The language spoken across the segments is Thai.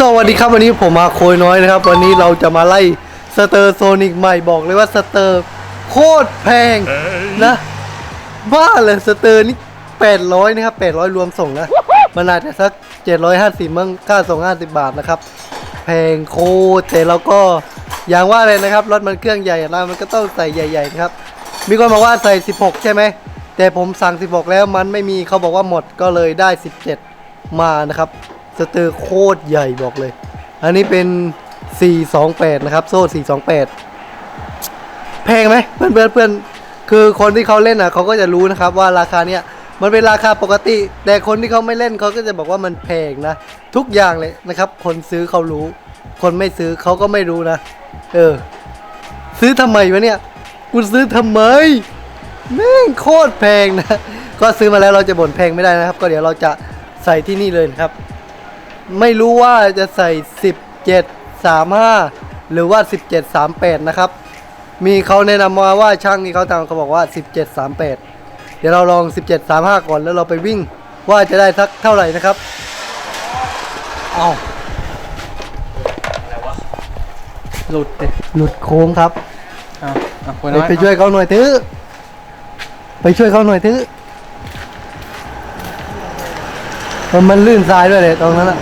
สวัสดีครับวันนี้ผมมาโคยน้อยนะครับ วันนี้เราจะมาไล่สเตอร์โซนิกใหม่บอกเลยว่าสเตอร์โคตรแพงนะบ้าเลยสเตอร์นี่800นะครับ800 รวมส่งนะมันอาจจะสัก 750มั้งค่าส่ง50 บาทนะครับ แพงโคตรแต่เราก็อย่างว่าเลยนะครับรถมันเครื่องใหญ่แล้วมันก็ต้องใส่ใหญ่ ๆ นะครับ มีคนบอกว่าใส่ 16 ใช่ไหมแต่ผมสั่ง 16 แล้วมันไม่มีเขาบอกว่าหมดก็เลยได้ 17 มานะครับ สเตอร์โคตรใหญ่บอกเลย อันนี้เป็น 428 นะครับ โซ่ 428 แพงไหมเพื่อนเพื่อนเพื่อนคือคนที่เขาเล่นอะเขาก็จะรู้นะครับว่าราคาเนี้ยมันเป็นราคาปกติ แต่คนที่เขาไม่เล่นเขาก็จะบอกว่ามันแพงนะ ทุกอย่างเลยนะครับ คนซื้อเขารู้ คนไม่ซื้อเขาก็ไม่รู้นะ เออ ซื้อทำไมวะเนี่ยกูซื้อทำไมแม่งโคตรแพงนะ ก็ซื้อมาแล้วเราจะบ่นแพงไม่ได้นะครับ ก็เดี๋ยวเราจะใส่ที่นี่เลยนะครับ ไม่รู้ว่าจะใส่ 17 35 หรือว่า 17 38 นะครับ มีเขาแนะนำมาว่าช่างนี่เขาทำเขาบอกว่า 17 38 เดี๋ยวเราลอง 17 35 ก่อนแล้วเราไปวิ่งว่าจะได้สักเท่าไหร่นะครับ เอาหลุดดิหลุดโค้งครับอะอะคุยไปน้อยไปช่วยเขาหน่อยเถอะไปช่วยเขาหน่อยเถอะมันมันลื่นทรายด้วยเลยตรงนั้นอะ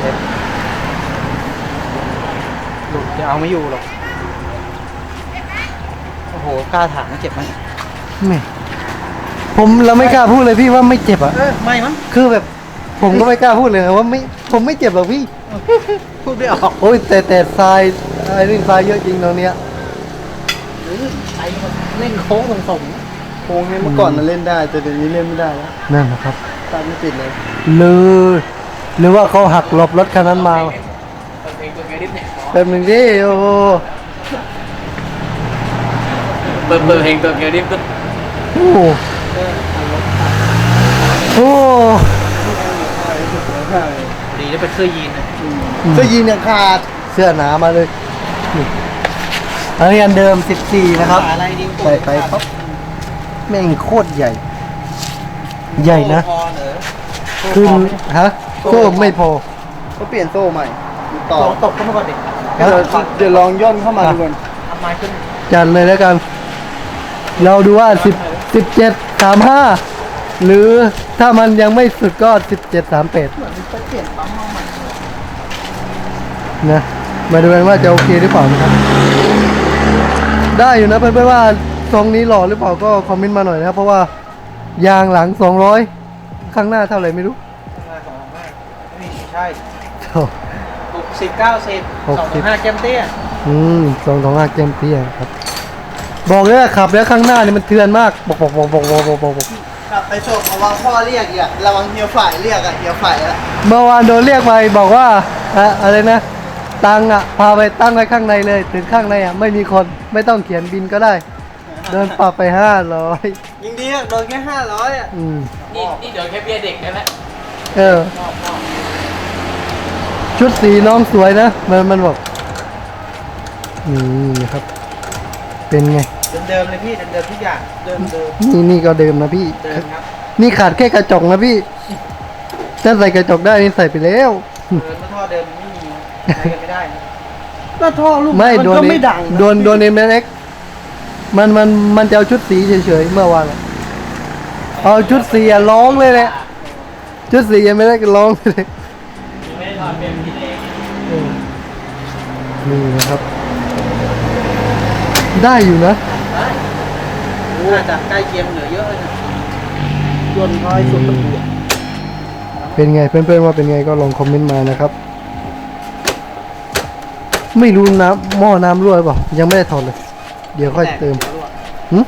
หลุด จะเอาไม่อยู่หรอก โอ้โห กล้าถามเจ็บไหมไม่ผมเราไม่กล้าพูดเลยพี่ว่าไม่เจ็บอะเออ ไม่มั้ง คือแบบ ผมก็ไม่กล้าพูดเลยว่าไม่ผมไม่เจ็บหรอกพี่ พูดไม่ออกโอ้ยแต่แต่ทรายไอ้ลื่นทรายเยอะจริงตรงเนี้ยไอ้มันเล่นโค้งส่งโค้งเนี่ยเมื่อก่อนมันเล่นได้ แต่เดี๋ยวนี้เล่นไม่ได้แล้วนั่นนะครับ ตามไม่ติดเลยหรือหรือว่าเขาหักหลบรถคันนั้นมา ป๊บหนึ่งดิโอ้โหเปิดเปิดเพลงตัวเงี้ยนิดก็โอ้โหโอ้โหดีแล้วเป็นเสื้อยีนนะเสื้อยีนยังขาดเสื้อหนามาเลยนี่อันนี้อันเดิม 14 นะครับ อะไรดีใส่ไปปั๊บแม่งโคตรใหญ่ ใหญ่นะพอเหรอคือฮะโซ่ไม่พอ ก็เปลี่ยนโซ่ใหม่ต่อ ลองตบเข้ามาก่อนดิ เดี๋ยวเดี๋ยวลองย่อนเข้ามาดูกันทำไม้ขึ้นจัดเลยแล้วกัน เราดูว่า10 17 35หรือถ้ามันยังไม่สุดก็17 38นะมาดูกันว่าจะโอเคหรือเปล่านะครับ ได้อยู่นะเพื่อนๆว่าทรงนี้หล่อหรือเปล่าก็คอมเมนต์มาหน่อยนะครับ เพราะว่ายางหลัง200ข้างหน้าเท่าไหร่ไม่รู้ไม่ใช่โถ่หก สิบเก้าสิบหกสองสิบห้าแกมเตี้ยอืมสองสองห้าเกมเตี้ยครับ บอกเลยว่าขับแล้วข้างหน้านี่มันเทือนมากบอกบอกบอกบอกบอกบอกบอกขับไปส่งระวังพ่อเรียกอีกอะระวังเฮียฝ่ายเรียกอะเฮียฝ่ายอะเมื่อวานโดนเรียกไปบอกว่าอะอะไรนะ ตังค์อะพาไปตั้งไว้ข้างในเลย ถึงข้างในอะไม่มีคนไม่ต้องเขียนบินก็ได้โดนปรับไปห้าร้อยยิงดีอะโดนแค่ห้าร้อยอะอืมนี่นี่เดี๋ยวแค่เบียร์เด็กได้ไหมเออ ชุดสีน้องสวยนะ มันมันบอกนี่ครับ เป็นไง เดิมๆเลยพี่เดิมๆทุกอย่างเดิมนี่นี่ก็เดิมนะพี่ๆเดิมครับนี่ขาดแค่กระจกนะพี่ถ้าใส่กระจกได้นี่ใส่ไปแล้วเดิมเมื่อท่อเดิมไม่มีใช้กันไม่ได้นะแล้วท่อลูกไม่มันโดนก็เอไม่ดังะโดนโดนเอ็มเอ็กมันมันมันจะเอาชุดสีเฉยๆเมื่อวานอะเอาชุดสีอะร้องเลยแหละชุดสียังไม่ได้ร้องเลยไม่ได้ถอดเป็นพี่เล็กเออ นี่นะครับ ได้อยู่นะน่าจะใกล้เคียงเหลือเยอะเลยนะยนต์ท้ายสุดตะปูอะเป็นไงเพื่อนๆว่าเป็นไงก็ลองคอมเมนต์มานะครับ ไม่รู้น้ำหม้อน้ำรั่วหรือเปล่ายังไม่ได้ถอดเลย เดี๋ยวค่อยเติมแตกก็รั่วหึ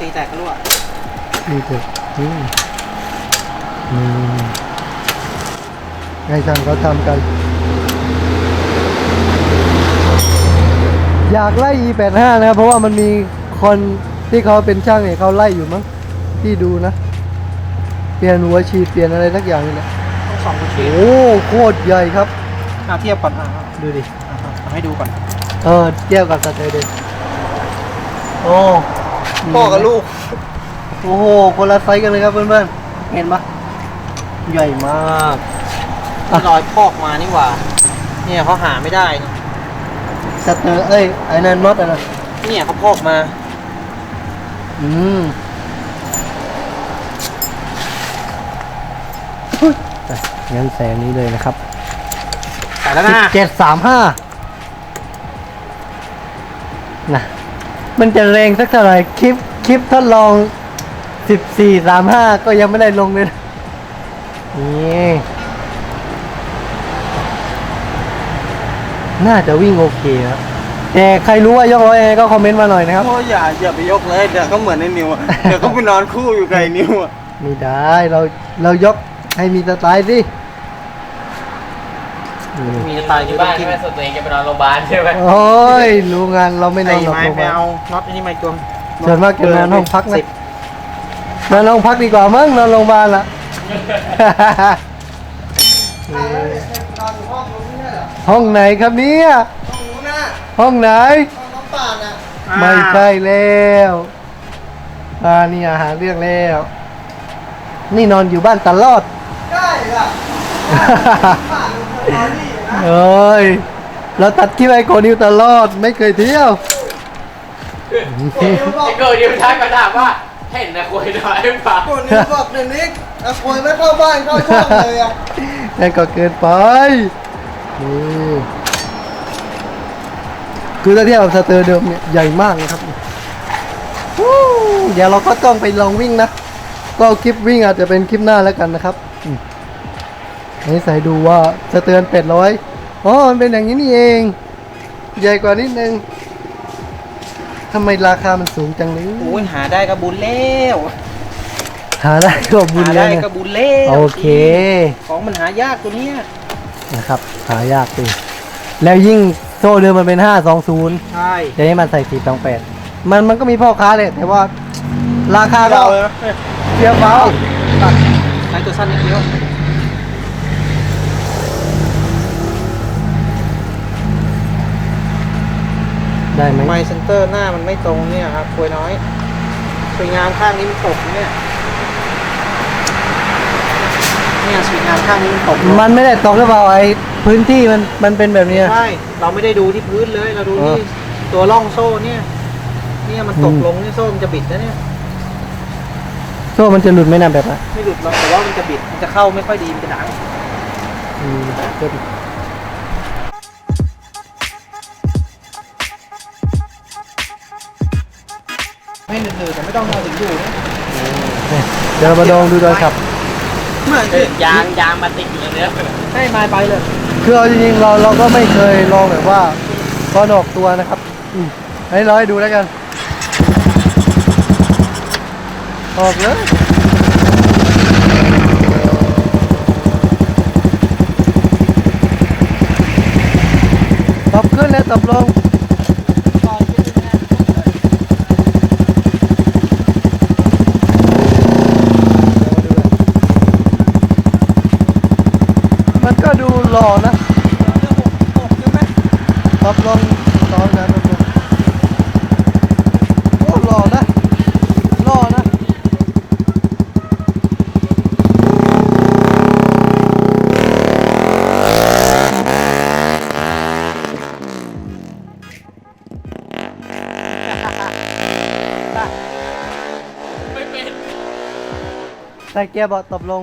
ตีแตกก็รั่วดีเถอะอืมอืมให้ช่างเขาทำกัน อยากไล่ E85 นะครับเพราะว่ามันมีคนที่เขาเป็นช่างเนี่ยเขาไล่อยู่มั้งที่ดูนะ เปลี่ยนหัวฉีดเปลี่ยนอะไรสักอย่างนี่แหละต้องสองคนชี้โอ้โคตรใหญ่ครับอะเทียบก่อนอะดูดิอะเอาให้ดูก่อนเออเทียบกับสเตเดนโอ้พ่อกับลูกโอ้โหคนละไซส์กันเลยครับเพื่อนๆเห็นปะใหญ่มากนี่รอยพอกมานี่หว่า เนี่ยเขาหาไม่ได้นี่ สเตอร์เอ้ยไอ้นั่นน็อตอะนะเนี่ยเขาพอกมา อืมอะงั้นแสนนี้เลยนะครับใส่แล้วนะเจ็ดสามห้านะมันจะแรงสักเท่าไหร่คลิปคลิปทดลองสิบสี่สามห้าก็ยังไม่ได้ลงเลยน นี่น่าจะวิ่งโอเคครับแต่ใครรู้ว่ายกร้อยยังไงก็คอมเมนต์มาหน่อยนะครับ โอ้ยอย่าอย่าไปยกเลยเดี๋ยวก็เหมือนในนิวอะเดี๋ยวก็ไปนอนคู่อยู่กับไอ้นิวอะไม่ได้เราเรายกให้มีสไตล์สินี่มีตายออยู่ยู่บ้าบ้านนใช่ไหมส่วนตัวเองจะไปนอนโรงพยาบาลใช่ไหมโอ้ยรู้งานเราไม่นไอ้อนหรอกไม้โรงพไปยาบาลเอาน็อตไอ้นี่ไม้จวงส่วนมากจะนอนห้องพักนะสิบนอนโรงพักดีกว่ามั้งนอนโรงพยาบาลละนอนอยู่ ห้องนู้นไม่ใช่เหรอห้องไหนครับเนี่ยห้องนู้นน่ะห้องไหนห้องน้องป่านอะไม่ใช่แล้วอ่านี่อาหารเรื่องแล้ว นี่นอนอยู่บ้านตลอดได้ล่ะป่านมันนอนนี่นะเอ้ยเราตัดคลิปไอโกนิวตลอดไม่เคยเที่ยวโกนิวบอกไอ้เกิดดิวทักมาถามว่าเห็นนะคุยน้อยหรือเปล่าโกนิวบอกเดี๋ยวนี้อาควยไม่เข้าบ้านเข้าช่องเลยอะ นั่นก็เกินไปนี่คือถ้าเทียบกับสเตอร์เดิมเนี่ยใหญ่มากนะครับเดี๋ยวเราก็ต้องไปลองวิ่งนะ ก็คลิปวิ่งอาจจะเป็นคลิปหน้าแล้วกันนะครับอืมอันนี้ใส่ดูว่าสเตอร์เป็ดร้อยอ๋อมันเป็นอย่างนี้นี่เอง ใหญ่กว่านิดนึงทำไมราคามันสูงจังเลยโอ้ยหาได้ก็บุญแล้ว หาได้ก็บุญหาแล้ได้วเนี่ยก็บุญแล้วโอเคของมันหายากตัวเนี้ยนะครับ หายากจริงแล้วยิ่งโซ่เดิมมันเป็น 520ใช่เดี๋ยวนี้มันใส่428มันมันก็มีพ่อค้าเลยแต่ว่า ราคาก็เราเลยนะเสียเบาตัดใช้ตัวสั้นนิดเดียวได้ไหมไมเซนเตอร์หน้ามันไม่ตรงเนี่ยครับควยน้อยสวยงามข้างนี้มันตกเนี่ย เนี่ยสวยงามข้างนี้มันตกลงมันไม่ได้ตกหรือเปล่าไอ้พื้นที่มันมันเป็นแบบเนี้ย ใช่เราไม่ได้ดูที่พื้นเลยเราดูเออ ที่ตัวร่องโซ่เนี่ย เนี่ยมันตกอืมลงเนี่ยโซ่มันจะบิดนะเนี่ยโซ่มันจะหลุดไหมนะแบบนั้นไม่หลุดหรอกแต่ว่ามันจะบิดมันจะเข้าไม่ค่อยดีมันจะดังอืมก็ดีไม่หนืดๆแต่ไม่ต้องเอาถึงอยู่นะเนี่ยเดี๋ยวเรามาลองดูดอยขับ เหมือนเออยางยางมาติดอยู่ในเนื้อให้ไม้ไปเลย คือเอาจริงๆเราเราก็ไม่เคยลองแบบว่าตอนออกตัวนะครับอืมให้เราให้ดูแล้วกัน ออกเลยตบขึ้นและตบลง ดูหล่อนะตบลงตอนนะตบลงโอ้หล่อนะหล่อนะไม่เป็นใส่เกียร์บอกตบลง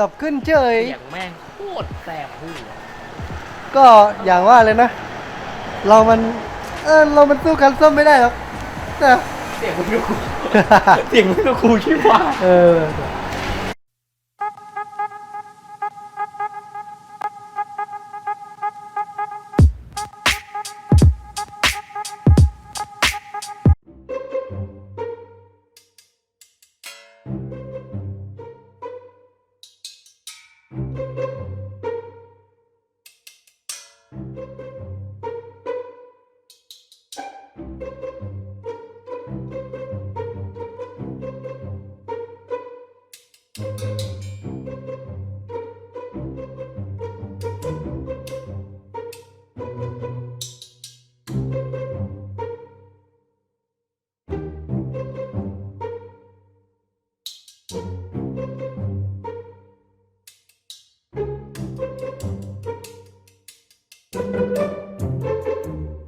ตบขึ้นเฉย เสียงแม่งโค ตรแสบหูก็อย่างว่าเลยนะ เรามัน เออเรามันสู้กันส้มไม่ได้หรอกแต่เสียงมึงดูคูเสียงมึงดูคูชิบหายเออ